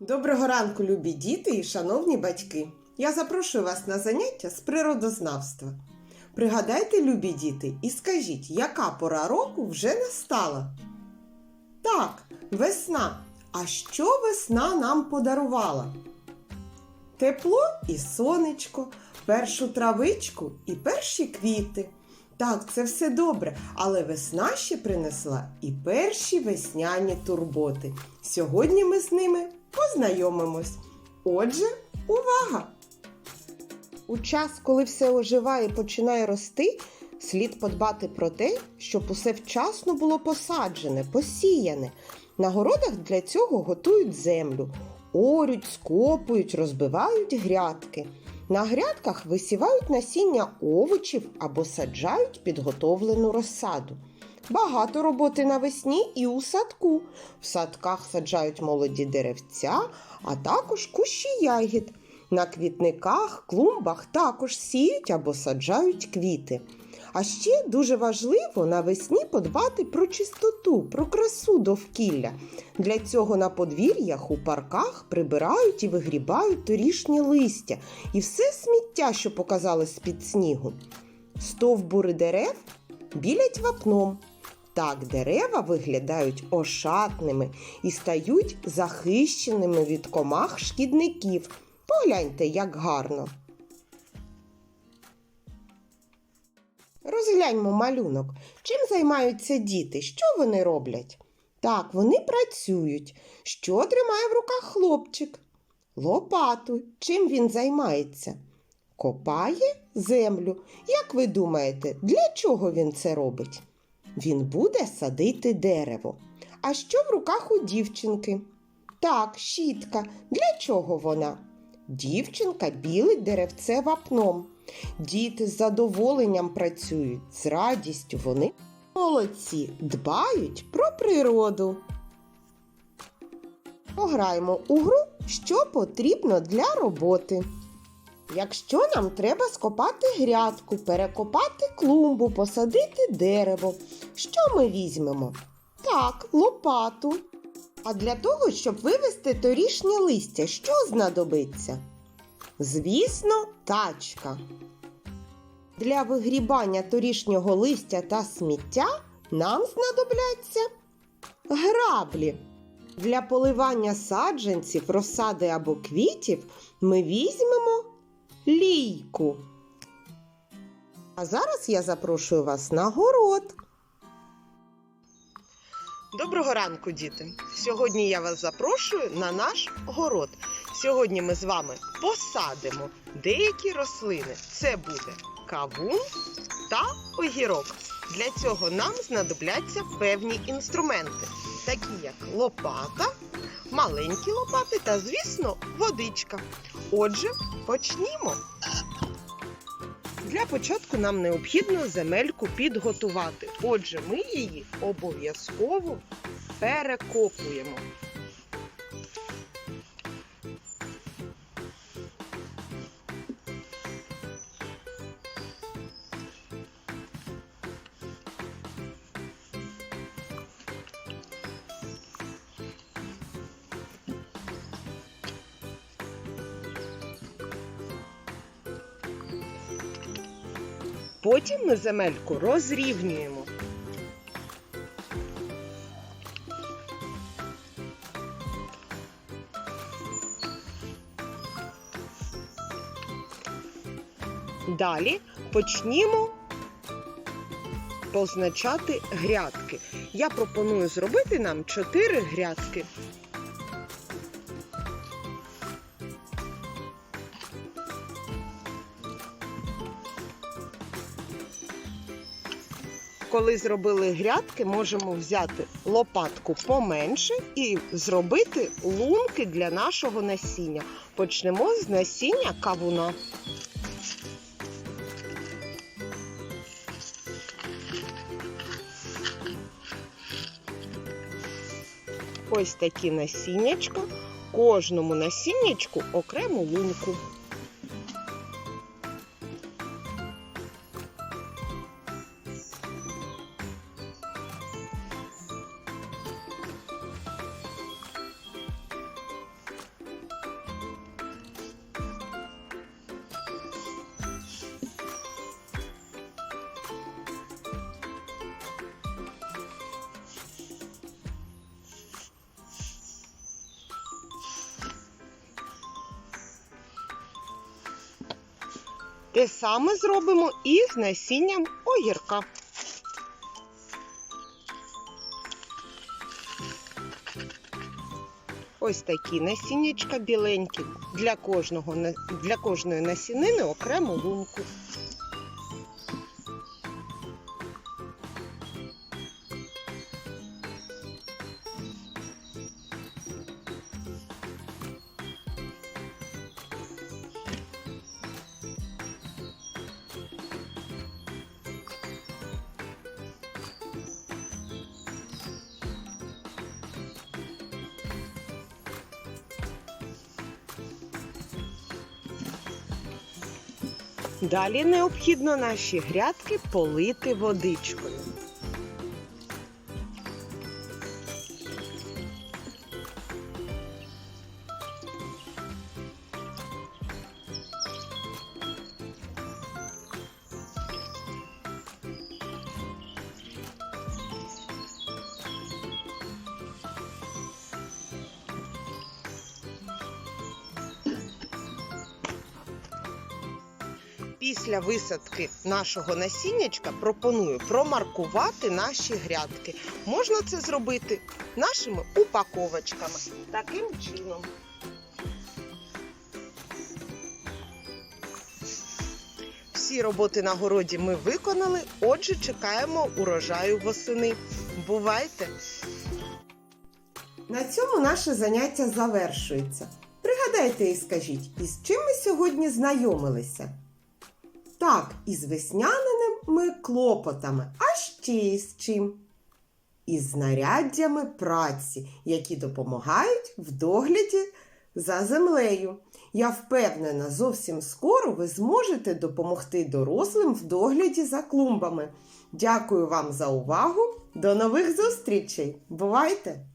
Доброго ранку, любі діти і шановні батьки! Я запрошую вас на заняття з природознавства. Пригадайте, любі діти, і скажіть, яка пора року вже настала? Так, весна. А що весна нам подарувала? Тепло і сонечко, першу травичку і перші квіти. Так, це все добре, але весна ще принесла і перші весняні турботи. Сьогодні ми з ними познайомимось. Отже, увага! У час, коли все оживає і починає рости, слід подбати про те, щоб усе вчасно було посаджене, посіяне. На городах для цього готують землю, орють, скопують, розбивають грядки. На грядках висівають насіння овочів або саджають підготовлену розсаду. Багато роботи навесні і у садку. В садках саджають молоді деревця, а також кущі ягід. На квітниках, клумбах також сіють або саджають квіти. А ще дуже важливо навесні подбати про чистоту, про красу довкілля. Для цього на подвір'ях у парках прибирають і вигрібають торішнє листя і все сміття, що показалось з-під снігу. Стовбури дерев білять вапном. Так дерева виглядають ошатними і стають захищеними від комах шкідників. Погляньте, як гарно. Розгляньмо малюнок. Чим займаються діти? Що вони роблять? Так, вони працюють. Що тримає в руках хлопчик? Лопату. Чим він займається? Копає землю. Як ви думаєте, для чого він це робить? Він буде садити дерево. А що в руках у дівчинки? Так, щітка. Для чого вона? Дівчинка білить деревце вапном. Діти з задоволенням працюють, з радістю вони молодці, дбають про природу. Пограємо у гру, що потрібно для роботи. Якщо нам треба скопати грядку, перекопати клумбу, посадити дерево, що ми візьмемо? Так, лопату. А для того, щоб вивести торішнє листя, що знадобиться? Звісно, тачка. Для вигрібання торішнього листя та сміття нам знадобляться граблі. Для поливання саджанців, розсади або квітів ми візьмемо лійку. А зараз я запрошую вас на город. Доброго ранку, діти! Сьогодні я вас запрошую на наш город. Сьогодні ми з вами посадимо деякі рослини. Це буде кавун та огірок. Для цього нам знадобляться певні інструменти, такі як лопата, маленькі лопати та, звісно, водичка. Отже, почнімо. Для початку нам необхідно земельку підготувати. Отже, ми її обов'язково перекопуємо. Потім ми земельку розрівнюємо. Далі почнімо позначати грядки. Я пропоную зробити нам 4 грядки. Коли зробили грядки, можемо взяти лопатку поменше і зробити лунки для нашого насіння. Почнемо з насіння кавуна. Ось такі насіннячка. Кожному насіннячку окрему лунку. Те саме зробимо і з насінням огірка. Ось такі насіннячка біленькі. Для, кожного, для кожної насінини окрему лунку. Далі необхідно наші грядки полити водичкою. Після висадки нашого насіннячка пропоную промаркувати наші грядки. Можна це зробити нашими упаковочками. Таким чином. Всі роботи на городі ми виконали, отже, чекаємо урожаю восени. Бувайте! На цьому наше заняття завершується. Пригадайте і скажіть, із чим ми сьогодні знайомилися? Так, із весняними клопотами, а ще із чим? Із знаряддями праці, які допомагають в догляді за землею. Я впевнена, зовсім скоро ви зможете допомогти дорослим в догляді за клумбами. Дякую вам за увагу. До нових зустрічей! Бувайте!